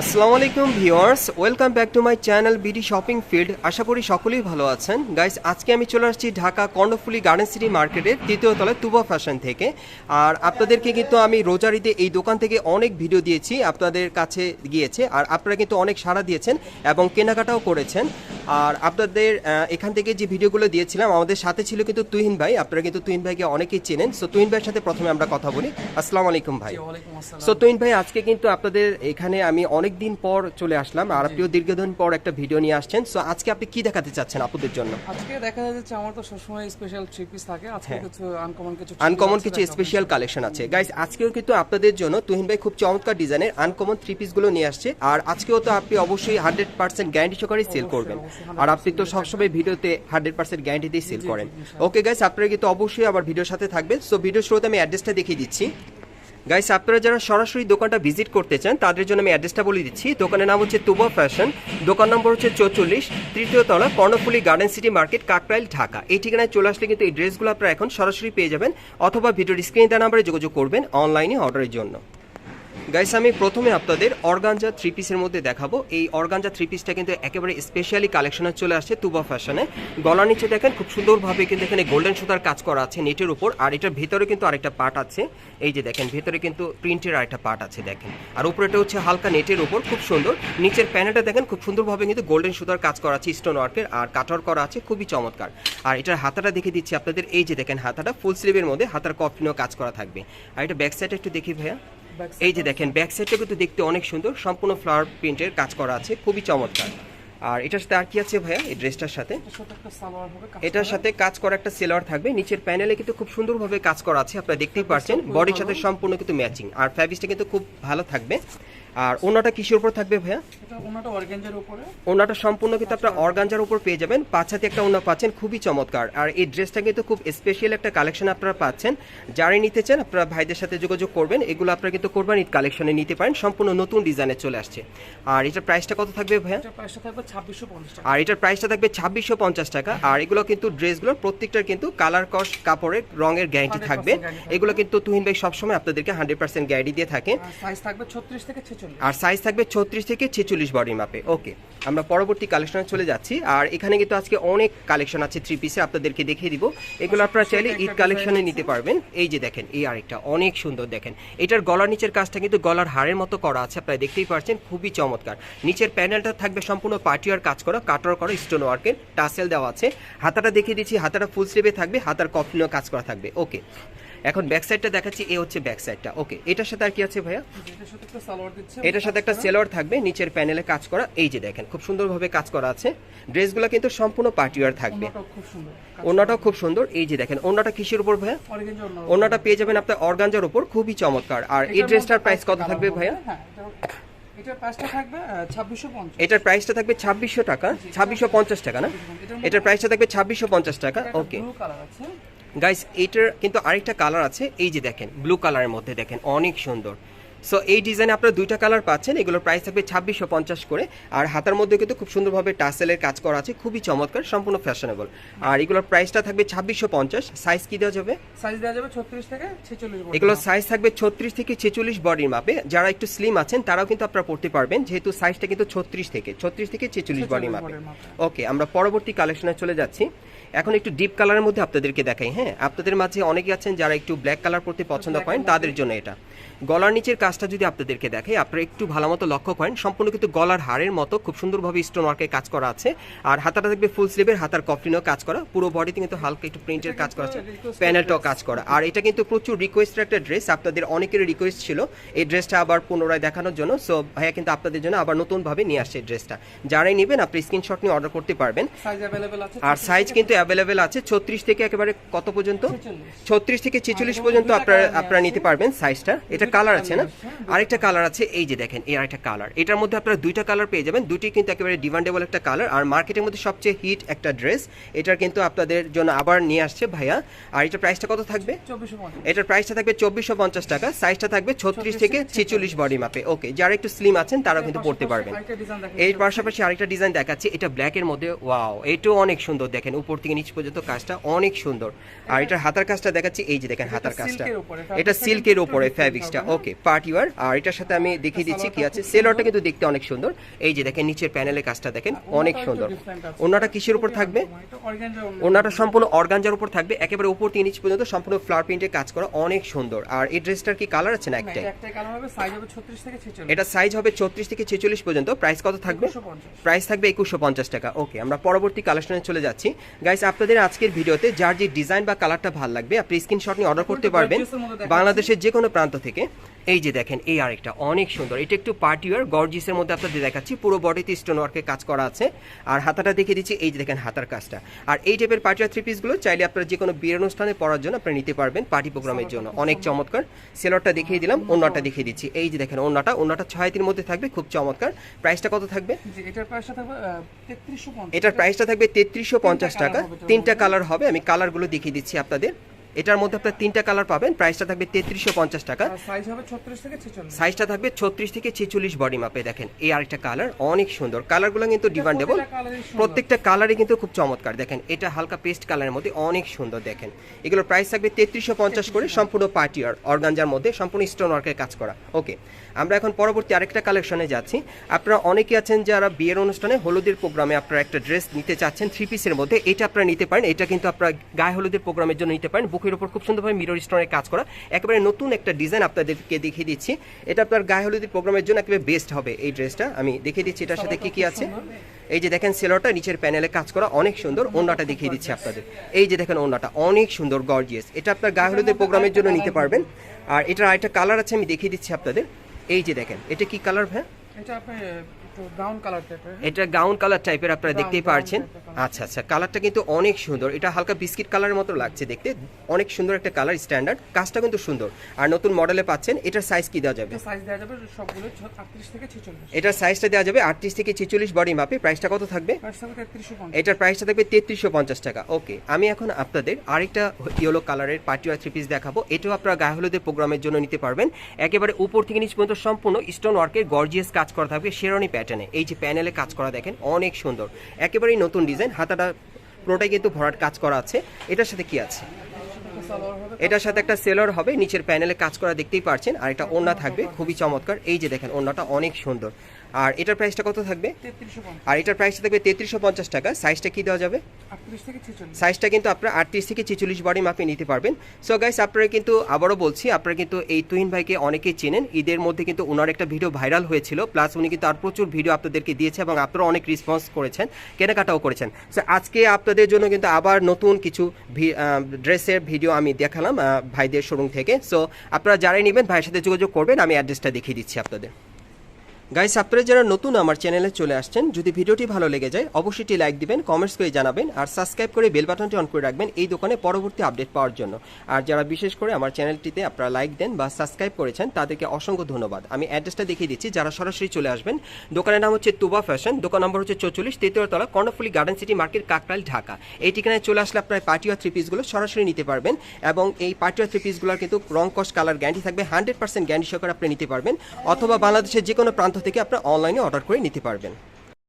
আসসালামু আলাইকুম viewers welcome back to my channel BD shopping field. আশা করি সকলেই ভালো আছেন। গাইস, আজকে আমি চলে আসছি ঢাকা কর্ণফুলি গার্ডেন সিটি মার্কেটের তৃতীয় তলায় তুবা ফ্যাশন থেকে। আর আপনাদেরকে কিন্তু আমি রোজারিতে এই দোকান থেকে অনেক ভিডিও দিয়েছি, আপনাদের কাছে গিয়েছে, আর আপনারা কিন্তু অনেক সাড়া দিয়েছেন এবং কেনাকাটাও করেছেন। আর আপনাদের এখান থেকে যে ভিডিওগুলো দিয়েছিলাম আমাদের সাথে ছিল কিন্তু তুহিন ভাই। আপনারা কিন্তু তুহিন ভাইকে অনেকেই চেনেন। সো তুহিন ভাইয়ের সাথে প্রথমে আমরা কথা বলি। আসসালামু আলাইকুম ভাই। সো তুহিন ভাই আজকে কিন্তু আপনাদের এখানে আমি অনেক দিন পর চলে আসলাম আর আপনিও দীর্ঘদিন পর একটা ভিডিও নিয়ে আসছেন। সো আজকে আপনি কি দেখাতে চাচ্ছেন আপুদের জন্য? আজকে দেখা যাচ্ছে আমার তো সবসময় স্পেশাল থ্রি পিস থাকে। আজকে কিছু আনকমন কিছু আনকমন হ্যাঁ। কিছু স্পেশাল কালেকশন আছে। গাইস আজকেও কিন্তু আপনাদের জন্য তুহিন ভাই খুব চমৎকার ডিজাইনের আনকমন থ্রি পিসগুলো নিয়ে আসছে। আর আজকেও তো আপনি অবশ্যই হান্ড্রেড পার্সেন্ট গ্যারান্টি সহকারে সেল করবেন। আর আপনি তো সবসময় ভিডিওতে হান্ড্রেড পার্সেন্ট গ্যারান্টি দিয়ে সেল করেন। ওকে গাইস আপনারা কিন্তু অবশ্যই আবার ভিডিওর সাথে থাকবেন। সো ভিডিও শুরুতে আমি অ্যাড্রেসটা দেখিয়ে দিচ্ছি। গাইস আপনারা যারা সরাসরি দোকানটা ভিজিট করতে চান তাদের জন্য আমি অ্যাড্রেসটা বলে দিচ্ছি। দোকানের নাম হচ্ছে তুবা ফ্যাশন দোকান নম্বর হচ্ছে চৌচল্লিশ তৃতীয় তলা Karnaphuli garden city market Kakrail Dhaka. এই ঠিকানায় চলে আসলে কিন্তু এই ড্রেসগুলো আপনারা এখন সরাসরি পেয়ে যাবেন। অথবা ভিডিওর স্ক্রিনে দেওয়া নাম্বারে যোগাযোগ করবেন অনলাইনে অর্ডারের জন্য। গাইস আমি প্রথমে আপনাদের অর্গানজা থ্রি পিসের মধ্যে দেখাবো। এই অর্গানজা থ্রি পিসটা কিন্তু একেবারে স্পেশালি কালেকশনে চলে আসছে তুবা ফ্যাশনে গলার নিচে দেখেন খুব সুন্দরভাবে কিন্তু এখানে গোল্ডেন সুতার কাজ করা আছে নেটের উপর, আর এটার ভেতরে কিন্তু আরেকটা পার্ট আছে। এই যে দেখেন, ভেতরে কিন্তু প্রিন্টের আরেকটা পার্ট আছে, দেখেন। আর উপরেটা হচ্ছে হালকা নেটের উপর, খুব সুন্দর। নিচের প্যানেলটা দেখেন খুব সুন্দরভাবে কিন্তু গোল্ডেন সুতার কাজ করা আছে স্টোন ওয়ার্কের আর কাটর করা আছে, খুবই চমৎকার। আর এটার হাতাটা দেখে দিচ্ছি আপনাদের, এই যে দেখেন হাতাটা ফুল স্লিভের মধ্যে হাতার কফিনও কাজ করা থাকবে। আর এটা ব্যাক সাইডে একটু দেখি ভাইয়া। এই যে দেখেন ব্যাক সাইডটা কিন্তু দেখতে অনেক সুন্দর। সম্পূর্ণ ফ্লাওয়ার প্রিন্টের কাজ করা আছে খুবই চমৎকার। আর এটার সাথে আর কি আছে ভাইয়া এই ড্রেসটার সাথে? এটার সাথে কাজ করা একটা সেলোয়ার থাকবে। নিচের প্যানেলে কিন্তু খুব সুন্দরভাবে কাজ করা আছে আপনারা দেখতেই পাচ্ছেন বডির সাথে সম্পূর্ণ কিন্তু ম্যাচিং আর ফ্যাব্রিকটা কিন্তু খুব ভালো থাকবে। আর ওনাটা কিসের উপর থাকবে ভাইয়া? ওনাটা অর্গানজার উপরে। ওনাটা সম্পূর্ণ কিন্তু আপনার অর্গানজার উপর পেয়ে যাবেন। পাঁচ হাতে একটা ওনা পাচ্ছেন খুবই চমৎকার। আর এই ড্রেসটা কিন্তু খুব স্পেশাল একটা কালেকশন আপনারা পাচ্ছেন। যারাই নিতে চান আপনারা ভাইদের সাথে যোগাযোগ করবেন। এগুলো আপনারা কিন্তু কোরবান ঈদ কালেকশনে নিতে পারেন। সম্পূর্ণ নতুন ডিজাইনে চলে আসছে। আর এটার প্রাইসটা কত থাকবে ভাইয়া? প্রাইসটা থাকবে ছাব্বিশশো টাকা। আর এটার প্রাইসটা থাকবে ছাব্বিশশো পঞ্চাশ টাকা। আর এগুলো কিন্তু ড্রেসগুলোর প্রত্যেকটার কিন্তু কালার কস কাপড়ের রঙের গ্যারান্টি থাকবে। থাকবে। এগুলো কিন্তু তুহিন ভাই সবসময় আপনাদেরকে হান্ড্রেড পার্সেন্ট গ্যারান্টি দিয়ে থাকে। সাইজ থাকবে ছত্রিশ থেকে ছেচল্লিশ আর সাইজ থাকবে ছত্রিশ থেকে ছেচল্লিশ বডি মাপে ওকে আমরা পরবর্তী কালেকশনে চলে যাচ্ছি। আর এখানে কিন্তু আজকে অনেক কালেকশন আছে থ্রি পিসে আপনাদেরকে দেখিয়ে দিব। এগুলো আপনারা চাইলে ঈদ কালেকশনে নিতে পারবেন। এই যে দেখেন এই আরেকটা অনেক সুন্দর দেখেন। এটার গলার নিচের কাজটা কিন্তু গলার হাড়ের মতো করা আছে আপনারা দেখতেই পাচ্ছেন খুবই চমৎকার। নিচের প্যানেলটা থাকবে সম্পূর্ণ পার্টিয়ার কাজ করা কাটার করা স্টোন ওয়ার্কের টাসেল দেওয়া আছে। হাতাটা দেখিয়ে দিচ্ছি হাতাটা ফুল স্লিভে থাকবে হাতার কফিনও কাজ করা থাকবে। ওকে এখন ব্যাক সাইডটা দেখাচ্ছি এ হচ্ছে ব্যাক সাইডটা ওকে এটার সাথে আর কি আছে ভাইয়া? এটার সাথে একটা সালোয়ার দিচ্ছে এটার সাথে একটা সেলোয়ার থাকবে নিচের প্যানেলে কাজ করা এই যে দেখেন খুব সুন্দরভাবে কাজ করা আছে। ড্রেসগুলো কিন্তু সম্পূর্ণ পার্টিওয়ার থাকবে। ওনাটাও খুব সুন্দর এই যে দেখেন ওনাটা কিসের উপর ভাইয়া? ওনাটা পেয়ে যাবেন আপনার অর্গানজার উপর খুবই চমৎকার। আর এই ড্রেসটার প্রাইস কত থাকবে ভাইয়া? হ্যাঁ এটার প্রাইসটা থাকবে ছাব্বিশশো টাকা ছাব্বিশশো পঞ্চাশ টাকা না? এটার প্রাইসটা থাকবে ছাব্বিশশো পঞ্চাশ টাকা ওকে গাইস এটার কিন্তু আরেকটা কালার আছে এই যে দেখেন ব্লু কালারের মধ্যে দেখেন অনেক সুন্দর। সো এই ডিজাইনে আপনারা দুইটা কালার পাচ্ছেন এগুলোর প্রাইস থাকবে ছাব্বিশশো পঞ্চাশ করে। আর হাতার মধ্যে কিন্তু খুব সুন্দরভাবে টাসেলের কাজ করা আছে খুবই চমৎকার সম্পূর্ণ ফ্যাশনেবল আর এগুলোর প্রাইসটা থাকবে ছাব্বিশশো পঞ্চাশ সাইজ কি দেওয়া যাবে? সাইজ দেওয়া যাবে ছত্রিশ থেকে ছেচল্লিশ এগুলোর সাইজ থাকবে ছত্রিশ থেকে ছেচল্লিশ বডির মাপে যারা একটু স্লিম আছেন তারাও কিন্তু আপনারা পড়তে পারবেন যেহেতু সাইজটা কিন্তু ছত্রিশ থেকে ছত্রিশ থেকে ছেচল্লিশ বডির মাপে। ওকে আমরা পরবর্তী কালেকশনে চলে যাচ্ছি। এখন একটু ডিপ কালারের মধ্যে আপনাদেরকে দেখাই হ্যাঁ? আপনাদের মাঝে অনেকে আছেন যারা একটু ব্ল্যাক কালার পড়তে পছন্দ করেন তাদের জন্য এটা। গলার নিচের কাজটা যদি আপনাদেরকে দেখে আপনারা একটু ভালো মতো লক্ষ্য করেন সম্পূর্ণ কিন্তু গলার হাড়ের মতো খুব সুন্দরভাবে স্টোন ওয়ার্কের কাজ করা আছে। আর হাতাটা থাকবে ফুল স্লিভের হাতার কফলিনও কাজ করা পুরো বডিতে কিন্তু হালকা একটু প্রিন্টের কাজ করা আছে প্যানেলটাও কাজ করা। আর এটা কিন্তু প্রচুর রিকোয়েস্টের একটা ড্রেস আপনাদের অনেকের রিকোয়েস্ট ছিল। এই ড্রেসটা আবার পুনরায় দেখানোর জন্য সো ভাইয়া কিন্তু আপনাদের জন্য আবার নতুনভাবে নিয়ে আসছে এই ড্রেসটা যারাই নেবেন আপনি স্ক্রিনশট নিয়ে অর্ডার করতে পারবেন। আর সাইজ কিন্তু অ্যাভেলেবেল আছে ছত্রিশ থেকে একেবারে কত পর্যন্ত? ছত্রিশ থেকে ছেচল্লিশ পর্যন্ত আপনারা আপনারা নিতে পারবেন সাইজটা এটা কালার আছে না? আরেকটা কালার আছে এই যে দেখেন এই আরেকটা কালার এটার মধ্যে আপনারা দুইটা কালার পেয়ে যাবেন। দুটি কিন্তু একেবারে ডিমান্ডেবল একটা কালার আর মার্কেটের মধ্যে সবচেয়ে হিট একটা ড্রেস এটার কিন্তু আপনাদের জন্য আবার নিয়ে আসছে ভাইয়া। আর এটার প্রাইসটা কত থাকবে? এটার প্রাইসটা থাকবে চব্বিশশো পঞ্চাশ টাকা। সাইজটা থাকবে ছত্রিশ থেকে ছেচল্লিশ বডি মাপে ওকে যারা একটু স্লিম আছেন তারাও কিন্তু পড়তে পারবেন। এর পাশাপাশি আরেকটা ডিজাইন দেখাচ্ছি। এটা ব্ল্যাকের মধ্যে ওয়াও এটাও অনেক সুন্দর দেখেন। উপর থেকে নিচ পর্যন্ত কাজটা অনেক সুন্দর। আর এটার হাতার কাজটা দেখাচ্ছি। এই যে দেখেন হাতার কাজটা। এটা সিল্কের উপরে একটু ফ্যাব্রিক্সটা এটা ওকে পার্টি ওয়ার আর এটার সাথে আমি দেখিয়ে দিচ্ছি কি আছে। সেলরটা কিন্তু দেখতে অনেক সুন্দর। এই যে দেখেন নিচের প্যানেলের কাজটা দেখেন অনেক সুন্দর। ওনাটা কিসের উপর থাকবে? ওনাটা সম্পূর্ণ অর্গানজার উপর থাকবে। একেবারে উপর তিন ইঞ্চ পর্যন্ত সম্পূর্ণ ফ্লাওয়ার প্রিন্টে কাজ করা অনেক সুন্দর। আর এই ড্রেসটার কি কালার আছে না একটাই? এটা একটাই কালার হবে সাইজ হবে 36 থেকে 46 এটা সাইজ হবে ছত্রিশ থেকে ছেচল্লিশ পর্যন্ত। প্রাইস কত থাকবে? 250 প্রাইস থাকবে একুশশো পঞ্চাশ টাকা। ওকে আমরা পরবর্তী কালেকশনে চলে যাচ্ছি। গাইস আপনাদের আজকের ভিডিওতে যার যে ডিজাইন বা কালারটা ভালো লাগবে আপনি স্ক্রিনশট নিয়ে অর্ডার করতে পারবেন। বাংলাদেশের যে কোনো প্রান্ত থেকে। এই যে দেখেন এই আরেকটা অনেক সুন্দর। এটা একটু পার্টি ওয়ার গর্জিসের মধ্যে আপনাদের দেখাচ্ছি। পুরো বডিতে স্টোন ওয়ার্কের কাজ করা আছে। আর হাতাটা দেখিয়ে দিচ্ছি এই যে দেখেন হাতার কাজটা। আর এই টাইপের পার্টি ওয়ার থ্রি পিসগুলো চাইলে আপনারা যে কোনো বিয়ের অনুষ্ঠানে পড়ার জন্য আপনারা নিতে পারবেন পার্টি প্রোগ্রামের জন্য। অনেক চমৎকার। সেলরটা দেখিয়ে দিলাম অন্যটা দেখিয়ে দিচ্ছি। এই যে দেখেন অন্যটা অন্যটা ছয় তিন মধ্যে থাকবে খুব চমৎকার। প্রাইসটা কত থাকবে? এটার প্রাইসটা থাকবে এটার প্রাইসটা থাকবে তেত্রিশশো পঞ্চাশ টাকা। তিনটা কালার হবে আমি কালারগুলো দেখিয়ে দিচ্ছি আপনাদের। এটার মধ্যে আপনার তিনটা কালার পাবেন। প্রাইসটা থাকবে তেত্রিশশো পঞ্চাশ টাকা। সাইজ হবে 36 থেকে 46 সাইজটা থাকবে ছত্রিশ থেকে ছেচল্লিশ বডি মাপে দেখেন। এই আরেকটা কালার অনেক সুন্দর। কালারগুলো কিন্তু ডিমান্ডেবল। প্রত্যেকটা কালারই কিন্তু খুব চমৎকার। দেখেন এটা হালকা পেস্ট কালারের মধ্যে অনেক সুন্দর দেখেন। এগুলোর প্রাইস থাকবে তেত্রিশশো পঞ্চাশ করে সম্পূর্ণ পার্টি আর অর্গানজার মধ্যে সম্পূর্ণ স্টোন ওয়ার্কের কাজ করা। ওকে আমরা এখন পরবর্তী আরেকটা কালেকশনে যাচ্ছি। আপনারা অনেকে আছেন যারা বিয়ের অনুষ্ঠানে হলুদের প্রোগ্রামে আপনারা একটা ড্রেস নিতে চাচ্ছেন থ্রি পিসের মধ্যে। এটা আপনারা নিতে পারেন। এটা কিন্তু আপনারা গায়ে হলুদের প্রোগ্রামের জন্য নিতে পারেন। বুকের উপর খুব সুন্দরভাবে মিরর স্টোনের কাজ করা। একেবারে নতুন একটা ডিজাইন আপনাদেরকে দেখিয়ে দিচ্ছি। এটা আপনার গায়ে হলুদের প্রোগ্রামের জন্য একেবারে বেস্ট হবে এই ড্রেসটা। আমি দেখিয়ে দিচ্ছি এটার সাথে কি কি আছে। এই যে দেখেন সেলরটা নিচের প্যানেলে কাজ করা অনেক সুন্দর। ওন্নাটা দেখিয়ে দিচ্ছি আপনাদের। এই যে দেখেন ওন্নাটা অনেক সুন্দর গর্জিয়াস এটা আপনার গায়ে হলুদের প্রোগ্রামের জন্য নিতে পারবেন। আর এটার আরেকটা কালার আছে, আমি দেখিয়ে দিচ্ছি আপনাদের। এই যে দেখেন, এটা কি কালার ভাই এটা গাউন কালার টাইপের আপনারা দেখতেই পারছেন। আচ্ছা আচ্ছা কালারটা কিন্তু অনেক সুন্দর। এটা হালকা বিস্কিট কালারের মতো লাগছে দেখতে। অনেক সুন্দর একটা কালার স্ট্যান্ডার্ড কাজটা কিন্তু সুন্দর। আর নতুন মডেলে পাচ্ছেন এটার সাইজ কি দেওয়া যাবে? সাইজ দেওয়া যাবে সবগুলো 38 থেকে 46 এটার সাইজটা দেওয়া যাবে আটত্রিশ থেকে ছেচল্লিশ বডি মাপে প্রাইসটা কত থাকবে? 3350 এটার প্রাইসটা থাকবে তেত্রিশশো পঞ্চাশ টাকা। ওকে আমি এখন আপনাদের আরেকটা ইয়েলো কালারের পার্টি থ্রি পিস দেখাবো। এটাও আপনারা গায়ে হলুদের প্রোগ্রামের জন্য নিতে পারবেন। একেবারে উপর থেকে নিচ পর্যন্ত সম্পূর্ণ স্টোন ওয়ার্কের গর্জিয়াস কাজ করা থাকবে। শেরনি প্যাটার্নে এই যে প্যানেলে কাজ করা দেখেন, অনেক সুন্দর। একেবারেই নতুন ডিজাইন হাতাটা পুরোটাই কিন্তু ভরাট কাজ করা আছে। এটার সাথে কি আছে? এটার সাথে একটা সেলর হবে, নিচের প্যানেলে কাজ করা দেখতেই পারছেন, আর এটা ওড়না থাকবে, খুবই চমৎকার। এই যে দেখেন, ওড়নাটা অনেক সুন্দর। আর এটার প্রাইসটা কত থাকবে? আর এটার প্রাইসটা থাকবে তেত্রিশশো পঞ্চাশ টাকা। সাইজটা কি দেওয়া যাবে? 38 থেকে 46 সাইজটা কিন্তু আপনারা আটত্রিশ থেকে ছেচল্লিশ বডি মাপে নিতে পারবেন। সো গাইস আপনারা কিন্তু আবারও বলছি আপনারা কিন্তু এই তুহিন ভাইকে অনেকেই চেনেন। ঈদের মধ্যে কিন্তু ওনার একটা ভিডিও ভাইরাল হয়েছিল। প্লাস উনি কিন্তু আর প্রচুর ভিডিও আপনাদেরকে দিয়েছে এবং আপনারা অনেক রেসপন্স করেছেন কেনাকাটাও করেছেন। সো আজকে আপনাদের জন্য কিন্তু আবার নতুন কিছু ড্রেসের ভিডিও আমি দেখালাম ভাইদের শোরুম থেকে। সো আপনারা যারাই নেবেন ভাইয়ের সাথে যোগাযোগ করবেন। আমি অ্যাড্রেসটা দেখিয়ে দিচ্ছি আপনাদের। গাইস আপনারা যারা নতুন আমার চ্যানেলে চলে আসছেন, যদি ভিডিওটি ভালো লেগে যায়, অবশ্যই লাইক দিবেন কমেন্টস করে জানাবেন, আর সাবস্ক্রাইব করে বেল বাটনটি অন করে রাখবেন এই দোকানে পরবর্তী আপডেট পাওয়ার জন্য। আর যারা বিশেষ করে আমার চ্যানেলটিতে আপনারা লাইক দেন বা সাবস্ক্রাইব করেছেন, তাদেরকে অসংখ্য ধন্যবাদ। আমি অ্যাড্রেসটা দেখিয়ে দিচ্ছি, যারা সরাসরি চলে আসবেন, দোকানের নাম হচ্ছে তুবা ফ্যাশন দোকান নম্বর হচ্ছে চৌচল্লিশ তৃতীয়তলা Karnaphuli garden city market Kakrail Dhaka. এই ঠিকানায় চলে আসলে আপনার পার্টি আর থ্রি পিসগুলো সরাসরি নিতে পারবেন এবং এই পার্টি আর থ্রি পিসগুলোর কিন্তু রং, কস কালার গ্যারান্টি থাকবে। হান্ড্রেড পার্সেন্ট গ্যারান্টি সহকারে আপনি নিতে পারবেন। অথবা বাংলাদেশের যে কোনো প্রান্ত থেকে আপনারা অনলাইনে অর্ডার করে নিতে পারবেন।